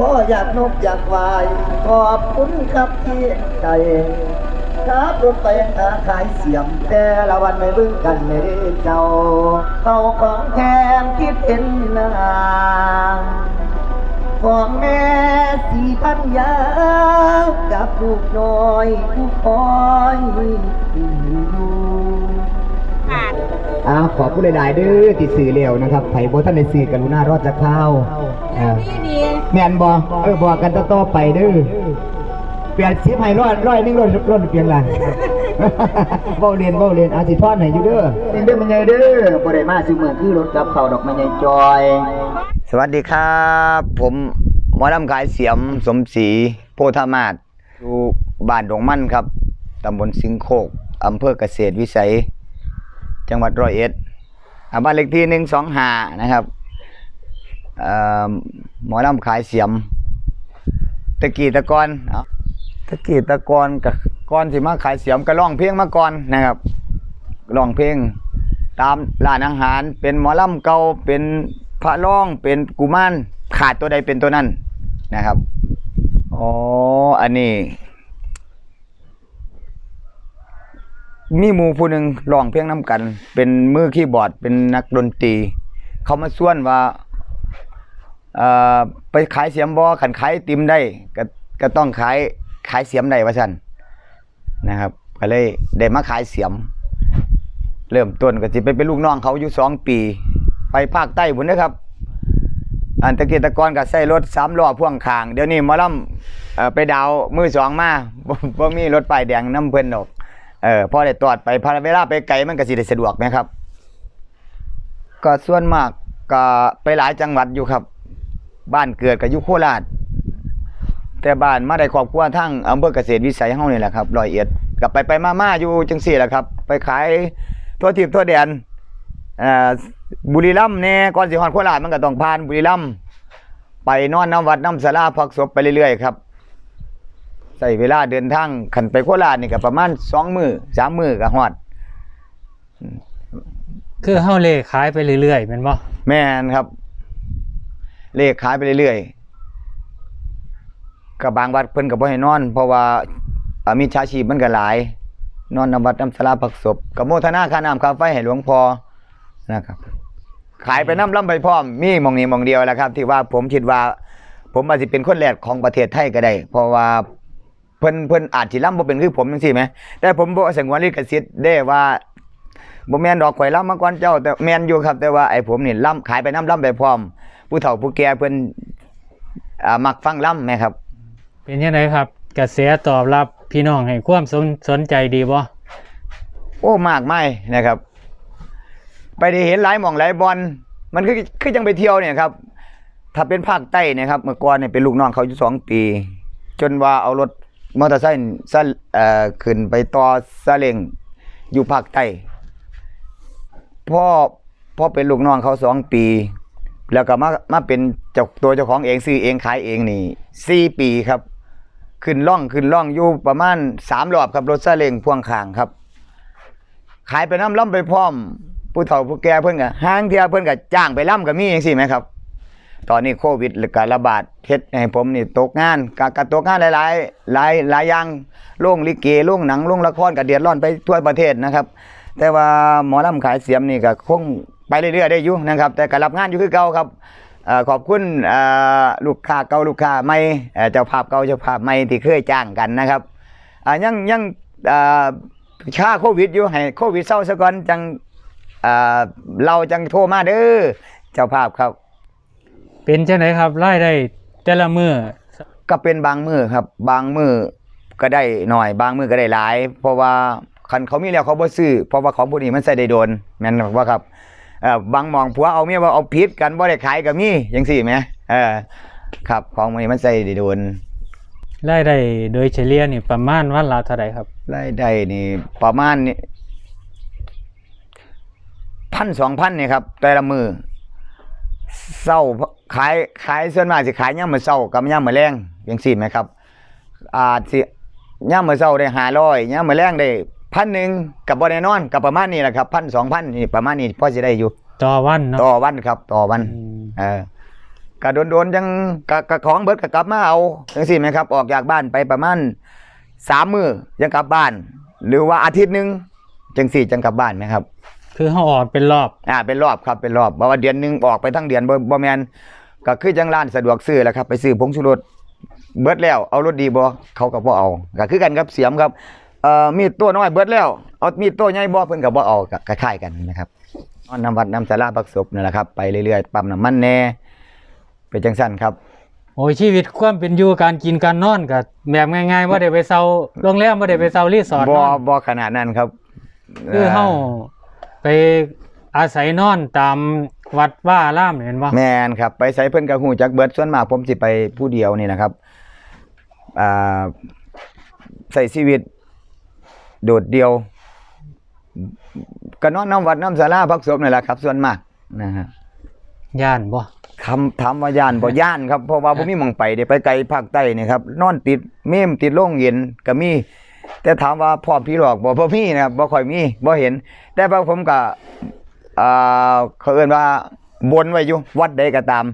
พ่ออยากนกอยากวาย ขอบคุณครับที่ใจครับรถไปหาขายเสียม แต่ละวันไม่เบิ่งกันไม่ได้เจ้า เขาของแถมคิดเป็นนางของแม่สีพันยากับลูกน้อยผู้คอยอยู่ อ้าวขอผู้หลายๆเด้อที่สื่อเร็วนะครับไผ่โบท่านได้สื่อกรุณารอดจะเข้าอ่าแม่นบ่เออบอกกันต่อๆไปเด้อเปลี่ยนสิบให้ร้อยร้อยนึงรอยร้อยเปลี่ยนละเว้าเรียนเว้าเรียนอาสิทอนให้อยู่เด้อนี่เด้อมันใหญ่เด้อบ่ได้มาซื้อมือคือรถกับเขาดอกมันใหญ่จอย สวัสดีครับ ผมหมอลำขายเสียมสมศรีโพธามาศอยู่บ้านดงมั่นครับตำบลสิงโคกอำเภอเกษตรวิสัย จังหวัดร้อยเอ็ดอาบ้านเลขที่หนึ่งสองหานะครับอ่อหมอลำขายเสียม ตะกี้ตะกอนตะกี้ตะกอนกับกอนสิมาขายเสียมก็ร้องเพลงมาก่อนนะครับร้องเพลง ตามร้านอาหาร เป็นหมอลำเก่าเป็นพระร้องเป็นกุมารขาดตัวใดเป็นตัวนั้นนะครับอ๋ออันนี้ มีหมูผู้หนึ่งร้องเพลงน้ำกัน เป็นมือคีย์บอร์ดเป็นนักดนตรี เขามาส่วนว่าเอ่อไปขายเสียมบอขันขายติมได้ก็ก็ต้องขายขายเสียมได้ว่าซั่นนะครับก็เลยได้มาขายเสียม เริ่มต้นก็สิไปเป็นลูกน้องเขาอยู่สองปี ไปภาคใต้พุ่นะครับ อันตะเกียตะกอนก็ใส่รถสามล้อพ่วงข้าง เดี๋ยวนี้มอลำเอ่อไปดาวมือสองมาบ่มีรถป้ายแดงน้ำเพลินดอก เออพอได้ตอดไปพอเวลาไปไกลมันก็สิได้สะดวกนะครับ ก็ส่วนมากก็ไปหลายจังหวัดอยู่ครับ บ้านเกิดก็อยู่โคราช แต่บ้านมาได้ครอบครัวทั้งอำเภอเกษตรวิสัยเฮานี่แหละครับร้อยเอ็ดก็ไปไปมาๆอยู่จังซี่แหละครับ ไปขายทั่วทิพย์ทั่วแดนเอ่อบุรีรัมย์แน่ก่อนสิฮอดโคราชมันก็ต้องผ่านบุรีรัมย์ไปนอนน้ำวัดน้ำสลาพักศพไปเรื่อยๆครับ ใส่เวลาเดินทางขันไปโคราชนี่ก็ประมาณสองมือสามมือก็ฮอด คือเฮาเลขขายไปเรื่อยๆแม่นบ่แม่นครับ เลขขายไปเรื่อยๆกับบางวัดเพิ่นก็บ่ให้นอน เพราะว่าอ่ามีชาชีพมันก็หลาย นอนนำวัดน้ำสลาพักศพกับโมทนาค่าน้ำค่าไฟให้หลวงพ่อนะครับ ขายไปน้ำล่ำไปพร้อม มีหมองนี้หมองเดียวแหละครับ ที่ว่าผมคิดว่า ผมอาจสิเป็นคนแรกของประเทศไทยก็ได้ เพราะว่า เพิ่นเพิ่นอาจสิล่ำบ่เป็นคือผมจังซี่ไหมแต่ผมบ่สงวนลิขสิทธิ์ได้ว่าบ่แม่นดอกข่อยล่ำมาก่อนเจ้า แต่แม่นอยู่ครับ แต่ว่าไอ้ผมนี่ล่ำขายไปน้ำล่ำไปพร้อม ผู้เฒ่าผู้แก่เพิ่นอ่ามักฟังล่ำแม่ครับ เป็นยังไงครับ กระแสตอบรับพี่น้องให้ความสนสนใจดีบ่โอ้มากไม่นะครับ ไปได้เห็นหลายหม่องหลายบอลมันคือคือจังไปเที่ยวเนี่ยครับ ถ้าเป็นภาคใต้เนี่ยครับเมื่อก่อนเนี่ยเป็นลูกน้องเขาอยู่สองปี จนว่าเอารถ มอเตอร์ไซค์ซะเอ่อขึ้นไปต่อซาเล้งอยู่ภาคใต้พ่อพ่อเป็นลูกน้องเขาสองปี แล้วก็มามาเป็นเจ้าตัวเจ้าของเองซื้อเองขายเองนี่สี่ปีครับ ขึ้นล่องขึ้นล่องอยู่ประมาณสามรอบครับรถซาเล้งพ่วงข้างครับ ขายไปน้ำล่ำไปพร้อมผู้เฒ่าผู้แก่เพิ่อนก็ห้างเทียเพิ่อนก็จ้างไปล่ำก็มีจังซี่ไหมครับ ตอนนี้โควิดหรือก็รระบาดเฮ็ดให้ผมนี่ตกงานก็ก็ตกงานหลายๆหลายหลายอย่างโรงลิเกโรงหนังโรงละครก็เดือดร้อนไปทั่วประเทศนะครับ แต่ว่าหมอลำขายเสียมนี่ก็คงไปเรื่อยๆได้อยู่นะครับ แต่ก็รับงานอยู่คือเก่าครับอขอบคุณลูกค้าเก่าลูกค้าใหม่เจ้าภาพเก่าเจ้าภาพใหม่ที่เคยจ้างกันนะครับยังยังเอ่อค่าโควิดอยู่ให้โควิดเศร้าซะก่อนจังเอ่อเราจังโทรมาเด้อเจ้าภาพครับ เป็นจังไดครับรายได้แต่ละมื้อก็เป็นบางมือครับ บางมือก็ได้หน่อย บางมือก็ได้หลาย เพราะว่าคันเขามีแล้วเขาบ่ซื้อเพราะว่าของพวกนี้มันใส่ได้โดนแม่นบ่ครับเอ่อบางหมองผัวเอาเมียว่าเอาผิดกันบ่ได้ขายก็มีจังซี่แหมเออครับของพวกนี้มันใส่ได้โดนรายได้โดยเฉลี่ยนี่ประมาณวันละเท่าใดครับรายได้นี่ประมาณนี่พันสองพันนี่ครับแต่ละมือ เศร้าขายขายส่วนมากสิขายย่ามมื้อเช้ากับย่ามมื้อแรงจังซี่ไหมครับ อาจสิย่ามมื้อเช้าได้500ย่ามมื้อแรงได้พันหนึ่งกับบ่แน่นอนกับประมาณนี้แหละครับพันสองพันนี่ประมาณนี้พอสิได้อยู่ ต่อวันเนาะต่อวันครับ ต่อวันอืมเออกะโดนๆจังกะกะของเบิดกะกลับมาเอาจังซี่ไหมครับ ออกจากบ้านไปประมาณสามมื้อยังกลับบ้าน หรือว่าอาทิตย์หนึงจังสี่จังกลับบ้านไหมครับ คือเฮาออกเป็นรอบ อ่าเป็นรอบครับเป็นรอบเพราะว่าเดือนหนึงออกไปทั้งเดือนบ่บ่แม่นก็คือจังร้านสะดวกซื้อแหล้วครับ ไปซื้อผงชูรสเบิดแล้วเอารสดีบ่เขาก็บ่เอาก็คือกันครับเสียมครับเอ่อมีดตัวน้อยเบิดแล้วเอามีดตัวใหญ่บ่เพิ่นก็บ่เอาก็คล้ายๆกันนะครับนอนนำวัดนำศาลาพักศพนั่นแหละครับไปเรื่อยๆปั๊มน้ำมันแหน่เป็นจังซั่นครับ โอ้ยชีวิตความเป็นอยู่การกินการนอนก็แบบง่ายๆบ่ได้ไปเซาโรงแรมบ่ได้ไปเซารีสอร์ทบ่นอนบ่ขนาดนั้นครับ คือเฮา ไปอาศัยนอนตามวัดว่าอารามเห็นบ่แม่นครับไปใส่เพิ่นก็ฮู้จักเบิดส่วนมากผมสิไปผู้เดียวนี่นะครับอ่าใส่ชีวิต โดดเดียวก็นอนน้ำวัดน้ำศาลาพักศพนี่แหละครับ ส่วนมากนะฮะย่านบ่คำถามว่าย่านบ่ย่านครับเพราะว่าบ่มีหม่องไปเด้ไปไกลภาคใต้นี่ครับนอนติดเมมติดโรงเย็นก็มี แต่ถามว่าพร้อพี่หลอกบ่บ่มีนะครับบ่ค่อยมีบ่เห็น แต่ว่าผมก็อ่าเขาเอินว่าบนไว้อยู่วัดใดก็ตาม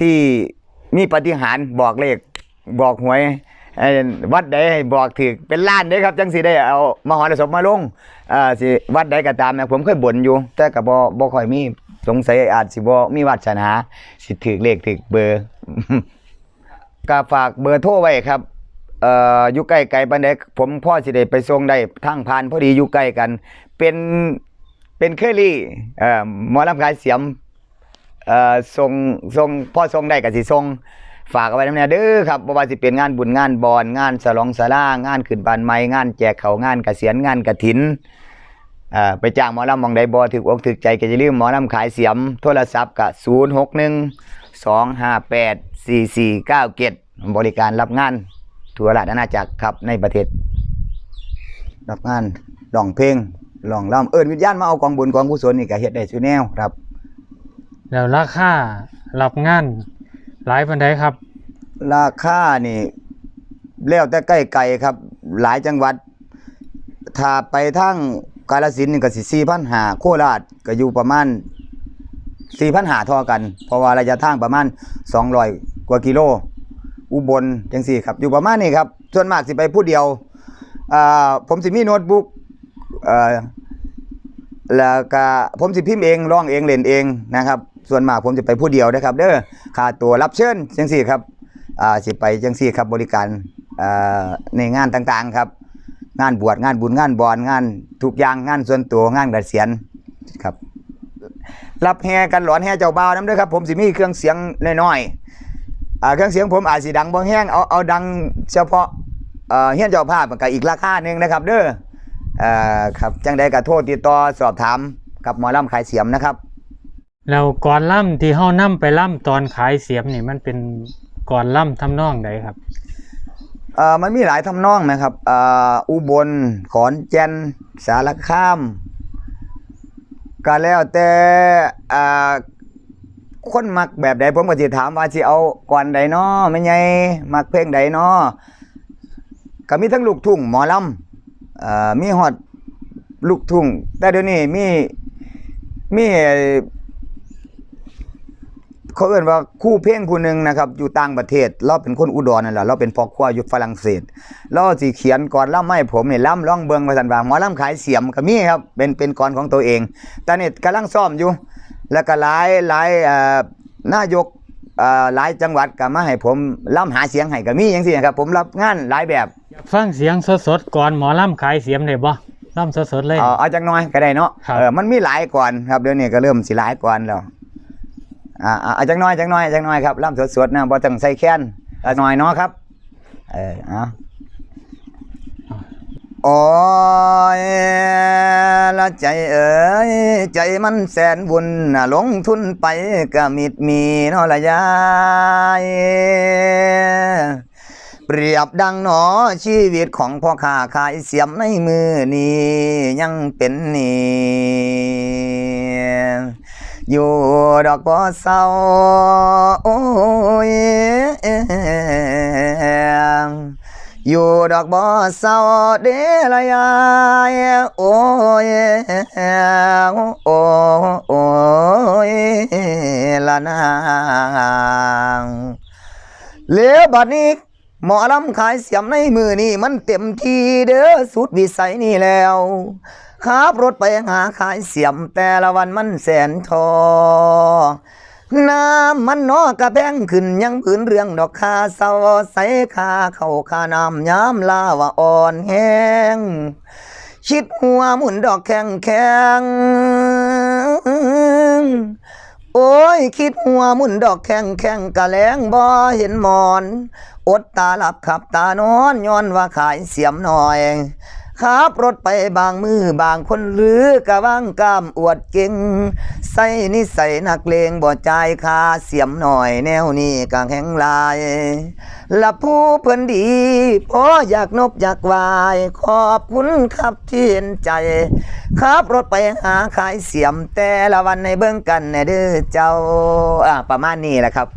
ที่มีปฏิหารบอกเลขบอกหวยวัดใดบอกถึกเป็นล้านเด้ครับจังสิได้เอามหรสพมาลงอ่าสิวัดใดก็ตามนะผมเคยบ่นอยู่ แต่ก็บ่บ่ค่อยมีสงสัยอาจสิบ่มีวาสนาสิถึกเลขถึกเบอร์ก็ฝากเบอร์โทรไว้ครับ เอ่ออยู่ใกล้ไกลปานใดผมพ่อสิได้ไปส่งได้ทางผ่านพอดีอยู่ใกล้กัน เป็นเป็นเคอรี่เอ่อหมอลำขายเสียมเอ่อส่งส่งพ่อส่งได้ก็สิส่งฝากเอาไว้นำแน่เด้อครับบ่ว่าสิเป็นงานบุญงานบอนงานสลองสลางานขึ้นบ้านใหม่งานแจกเขางานเกษียณงานกฐินเอ่อไปจ้างหมอลำมองใดบ่ถึกอกถึกใจก็อย่าลืมหมอลำขายเสียม โทรศัพท์ก็061 258 4497บริการรับงาน ทั่วราชอาณาจักรครับในประเทศรับงานร้องเพลงร้องร่ำเอิ้นวิญญาณมาเอากองบุญกองกุศลนี่ก็เฮ็ดได้ซุแนวครับ แล้วราคารับงานหลายปานใดครับ ราคานี่แล้วแต่ใกล้ไกลครับ หลายจังหวัดถ้าไปทางกาฬสินธุ์นี่ก็สิ4,500โคราชก็อยู่ประมาณ4,500เท่ากัน เพราะว่าระยะทางประมาณ200กว่ากิโล อุบลจังซี่ครับ อยู่ประมาณนี้ครับ ส่วนมากสิไปผู้เดียวผมสิมีโน้ตบุ๊กเอ่อแล้วก็ผมสิพิมพ์เองร้องเองเล่นเองนะครับ ส่วนมากผมจะไปผู้เดียวนะครับ เด้อค่าตัวรับเชิญจังซี่ครับอ่าสิไปจังซี่ครับบริการในงานต่างๆครับ งานบวชงานบุญงานบอนงานทุกอย่างงานส่วนตัวงานเกษียณครับรับแห่กันหลอนแห่เจ้าบ่าวนํเด้อครับ ผมสิมีเครื่องเสียงน้อยๆ อ่าเครื่องเสียงผมอาจสิดังบ่แห้งเอาเอาดังเฉพาะเอ่อเฮียนเจ้าภาพมันก็อีกราคาหนึงนะครับ เด้อเอ่อครับจังใดก็โทรติดต่อสอบถามกับหมอลำขายเสียมนะครับ แล้วก่อนล่ำที่เฮานํไปล่ำตอนขายเสียมนี่มันเป็นก่อนล่ำทำนองใดครับเอ่อมันมีหลายทำนองนะครับเอ่ออุบลขอนแก่นสารคามก็แล้วแต่อ่า คนมักแบบใดผมก็สิถามว่าสิเอาก่อนใดน้อแม่ใหญ่มักเพลงใดน้อก็มีทั้งลูกทุ่งหมอลำเอ่อมีฮอดลูกทุ่งแต่เดี๋ยวนี้มีมีเขาเอ่นว่าคู่เพลงคู่หนึ่งนะครับ อยู่ต่างประเทศ เราเป็นคนอุดรนั่นแหละเราเป็นพ่อครัวอยู่ฝรั่งเศสเราสิเขียนก่อนล่ำให้ผมเนี่ยล่ำร้องเบิงมาสันว่าหมอล่ำขายเสียมก็มีครับเป็นเป็นก่อนของตัวเอง แต่เนี่กำลังซ่อมอยู่ แล้วก็หลายหลายเอ่อนายกเอ่อหลายจังหวัดก็มาให้ผมล่ำหาเสียงให้ก็มีอย่างซี่ครับ ผมรับงานหลายแบบฟังเสียงสดๆก่อนหมอล่ำขายเสียมได้บ่ล่ำสดๆเลยเอาเอาจักหน้อยก็ได้เนาะครับเออมันมีหลายก่อนครับเดี๋ยวนี้ก็เริ่มสิหลายก่อนแล้วอ่าอ่าเอาจักหน้อยจักหน้อยจักหน้อยครับล่ำสดๆนะบ่ต้องใส่แค้นเอาหน่อยเนาะครับ เออเอาโอ้ย ละใจเอ๋ยใจมันแสนบุญน่ะลงทุนไปก็มิดมีนาะละยายเปรียบดังหนอชีวิตของพ่อค้าขายเสียมในมือนี้ยังเป็นนี่อยู่ดอกบ่เศร้าโอ้ย อยู่ดอกบ่อเศร้าเดลยายโอ้ยโอ้โอ้ยละนางเหลือบัดนี้หมอลำขายเสียมในมือนี่มันเต็มที่เด้อสุดวิสัยนี่แล้วขับรถไปหาขายเสียมแต่ละวันมันแสนทอ น้ำมันนอกระแพงขึ้นยังพื้นเรื่องดอกคาเศร้าใสคาเข้าคาน้ำย้ำลาว่าอ่อนแห้งคิดหัวหมุนดอกแข็งแข็งโอ้ยคิดหัวหมุนดอกแข็งแข็งกะแลงบ่เห็นหมอน อดตาหลับขับตานอนย้อนว่าขายเสียมหน่อย ขับรถไปบางมือบางคนหรือกะว่างกล้ามอวดเก่งใส่นิสัยนักเลงบ่จ่ายคาเสียมหน่อยแนวนี้กางแหงลายละผู้เพิ่นดีพออยากนบอยากวาย ขอบคุณครับที่เห็นใจขับรถไปหาขายเสียมแต่ละวันในเบื้องกันแน่เด้อเจ้าอ่าประมาณนี้แหละครับ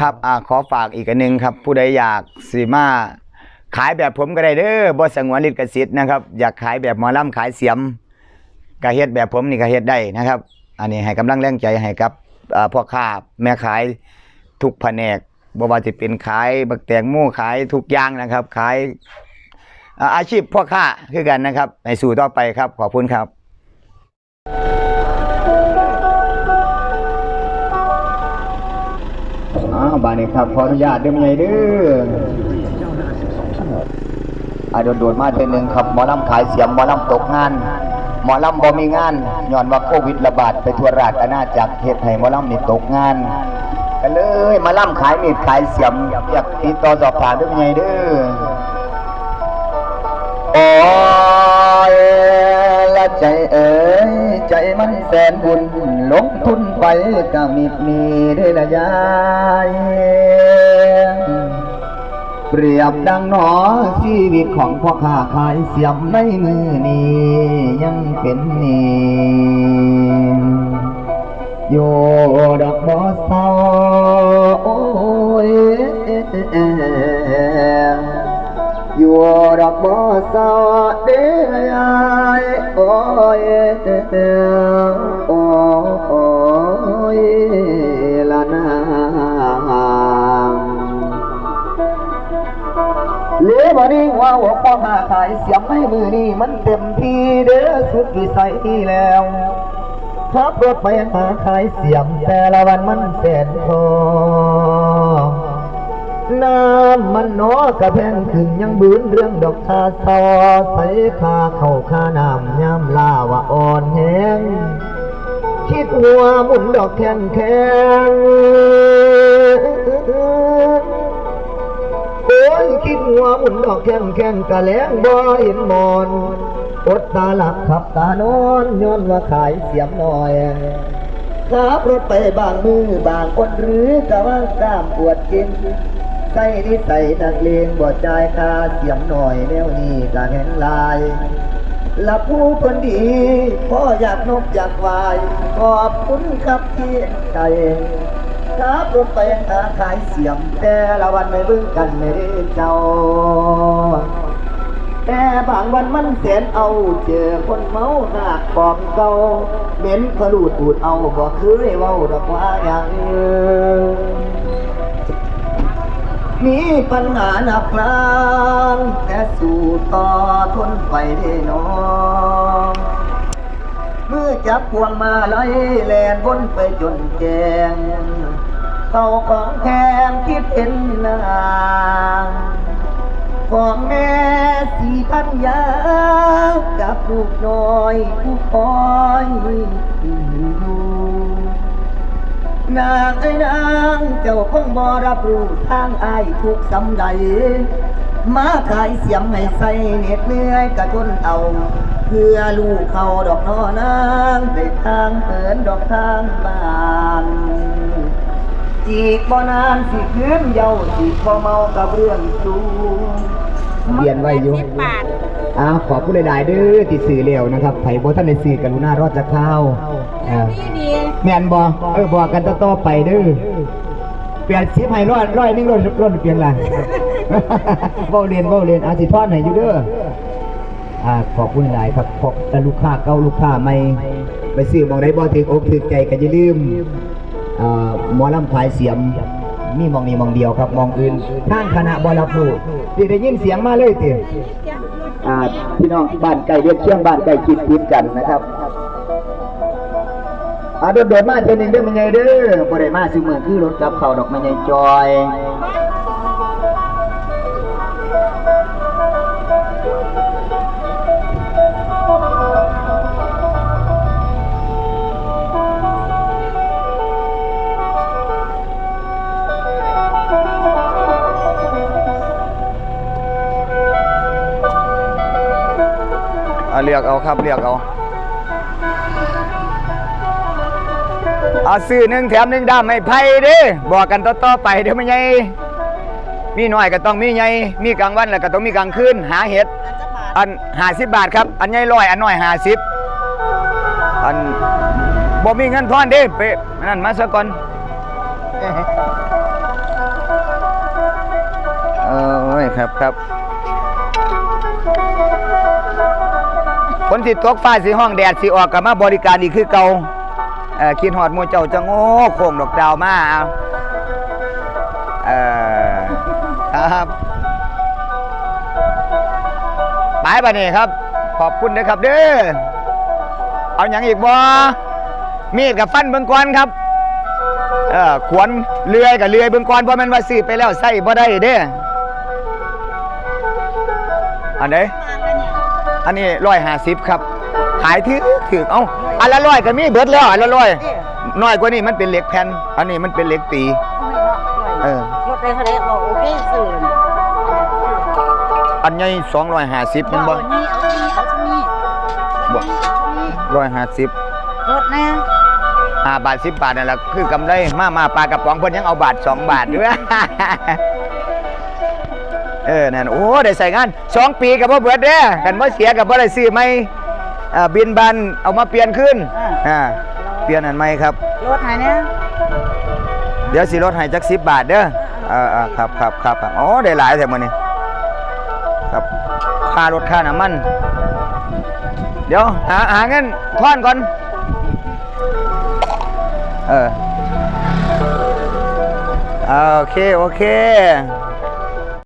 ครับอ่าขอฝากอีกอันหนึงครับ ผู้ใดอยากสีมา ขายแบบผมก็ได้เด้อบ่สงวนลิขสิทธิ์นะครับ อยากขายแบบหมอลำขายเสียมก็เฮ็ดแบบผมนี่ก็เฮ็ดได้นะครับ อันนี้ให้กำลังแรงใจให้กับพ่อค้าแม่ขายทุกแผนกบ่ว่าจะเป็นขายบักแตงโมขายทุกอย่างนะครับ ขายอาชีพพ่อค้าคือกันนะครับให้สู่ต่อไปครับ ขอบคุณครับอ้าวบานนี้ครับขออนุญาตเด้อแม่ใหญ่เด้อ อาโดนๆมาเทื่อหนึงครับหมอลำขายเสียมหมอลำตกงาน หมอลำบ่มีงานย้อนว่าโควิดระบาดไปทั่วราชอาณาจักรเฮ็ดให้หมอลำนี่ตกงานก็เลยมาล่ำขายมีดขายเสียมอยากติดต่อสอบถามด้อแม่ใหญ่เด้อโอ้ยละใจเอ๋ยใจมันแสนบุญลงทุนไปก็มีมีได้ละยาย รียบดังหนอชีวิตของพ่อค้าขายเสียมในมือนี้ยังเป็นนี้อยู่ดอกบอเศร้าโอ้ยอยู่ดอกบ่อสาเด้ยายโอ้ยโอ้ เหลือบ่นี้ว่าหัวป้อมาขายเสียมให้มือนี่มันเต็มที่เด้อสุดวิสัยที่แล้วขับรถไปหาขายเสียมแต่ละวันมันแสนทอน้ำมันนอกระแพงขึ้นยังบืนเรื่องดอกคาซอใส่คาเข้าคาน้ำย้ำลาว่าอ่อนแห้งคิดหัวหมุนดอกแข็งแข็ง โอ้ยคิดหัวหมุนดอกแข็งแข็งกะแลงบ่เห็นมอนอดตาหลับขับตานอนย้อนว่าขายเสียมหน่อยขับรถไปบางมือบางคนหรือกะว่างกล้ามปวดกินใส่นิสัยนักเลงบ่จ่ายค่าเสียมหน่อยแนวนี้กางแห่งลายละผู้คนดีพ่ออยากนกอยากวาย ขอบคุณครับที่ใจ ขับรถไปหาขายเสียม แต่ละวันไม่เบิ่งกันไม่ได้เจ้า แต่บางวันมันเสียนเอาเจอคนเมาหากปอบเก่าเหม็นพะลูดปูดเอาบอกเคยเว้าดอกว่าอย่างมีปัญหาหนักกลางแต่สู่ต่อทนไปได้น้องเมื่อจับพวงมาไล่แลนวนไปจนแจง เขาของแทงคิดเห็นนางของแม่สีพันยากับลูกน้อยผู้คอยอยู่นางไอ้นางเจ้าคงบ่รับรู้ทางอายทุกสำใดมาขายเสียมให้ใส่เหน็ดเหนื่อยกะทนเอา เพื่อลูกเขาดอกนอนางไปทางเหินดอกทางบาน อีกบ่นานสิคืนเยาสิบ่เมากับเรื่องสูเรียนไว้อยู่อ้าวขอบผู้ใดๆเด้อที่สื่อเร็วนะครับไผบ่ท่านได้สื่อกรุณารอดจะเข้าวอ่าแม่นบ่เออบอกกันต่อๆไปเด้อเปลี่ยนสิบให้ร้อยร้อยหนึงร้อยร้อยเปลี่ยนล่ะเว้าเรียนเว้าเรียนอาสิทอนให้อยู่เด้ออ่าขอบคุณหลายครับขอบแต่ลูกค้าเก่าลูกค้าใหม่ไปซื้อหมองได้บ่ถึงอกถึงใจก็อย่าลืมอ่า หมอลำพายเสียมมีมองนี้มองเดียวครับมองอื่นท่านคณะบอลลูนสิได้ยินเสียงมาเลยติพี่น้องบ้านไก่เรียกเชียงบ้านใกล้คิดพิดกันนะครับอาโดดโดดมาเจอหนึ่งเด้อมันไงเด้อบ่ได้มาซื้อเมือคือรถกับเขาดอกมันไงจอย อาเลือกเอาครับเลือกเอาเอาซื้อหนึ่งแถมหนึ่งดำให้ไพ่เด้บอกกันต่อๆไปเดี๋ยวมันไงมีหน่อยก็ต้องมีไงมีกลางวันแล้วก็ต้องมีกลางคืนหาเห็ดอันหาสิบบาทครับ อันใหญ่ร้อยอันน้อยหาสิบอันบ่มีเงินทอนเด้ไปนั่นมาซะก่อนเออโอ้ยครับครับ คนสิตกฟ้าสิห้องแดดสิออกกับมาบริการอีกคือเก่าเออคิดหอดหมูเจ้าจะโง่โค้งดอกดาวมาเอาเออครับไปปะนี่ครับ ขอบคุณนะครับเด้อเอาอย่างอีกบ่มีดกับฟันเบิ่งก่อนครับเออขวนเลื่อยกับเลื่อยเบิ่งก่อนบ่แม่นว่าซื้อไปแล้วใส่บ่ได้เด้ออันไหน อันนี้150ครับ ขายถือถือเอ้าอันละร้อยก็มีเบิดแล้วอันละร้อยน้อยกว่านี้มันเป็นเหล็กแผ่นอันนี้มันเป็นเหล็กตี เออรถไปทะเลบอกโอเคสื่อเลยอันใหญ่250มันบ่เอานี่เอานี่เอานี่บ่150รถนะห้าบาท10บาทนั่นแหละคือกำไรมามาปลากระป๋องเพิ่นยังเอาบาทสองบาทด้วย เออนั่นโอ้ได้ใส่งานสองปีกับพ่เบิดเด้อกันบ่เสียกับบ่ได้ซื้อไหมอ่าบินบันเอามาเปลี่ยนขึ้นอ่าเปลี่ยนอันใหม่ครับรถไหนเนี่ยเดี๋ยวสิลดให้จัก10บาทเด้อเอ่าๆครับครับครับครับโอ้ได้หลายแท้มื้อนี้ครับค่ารถค่าน้ำมัน เดี๋ยวหาหาเงินทอนก่อนเอออ่าโอเค โอเค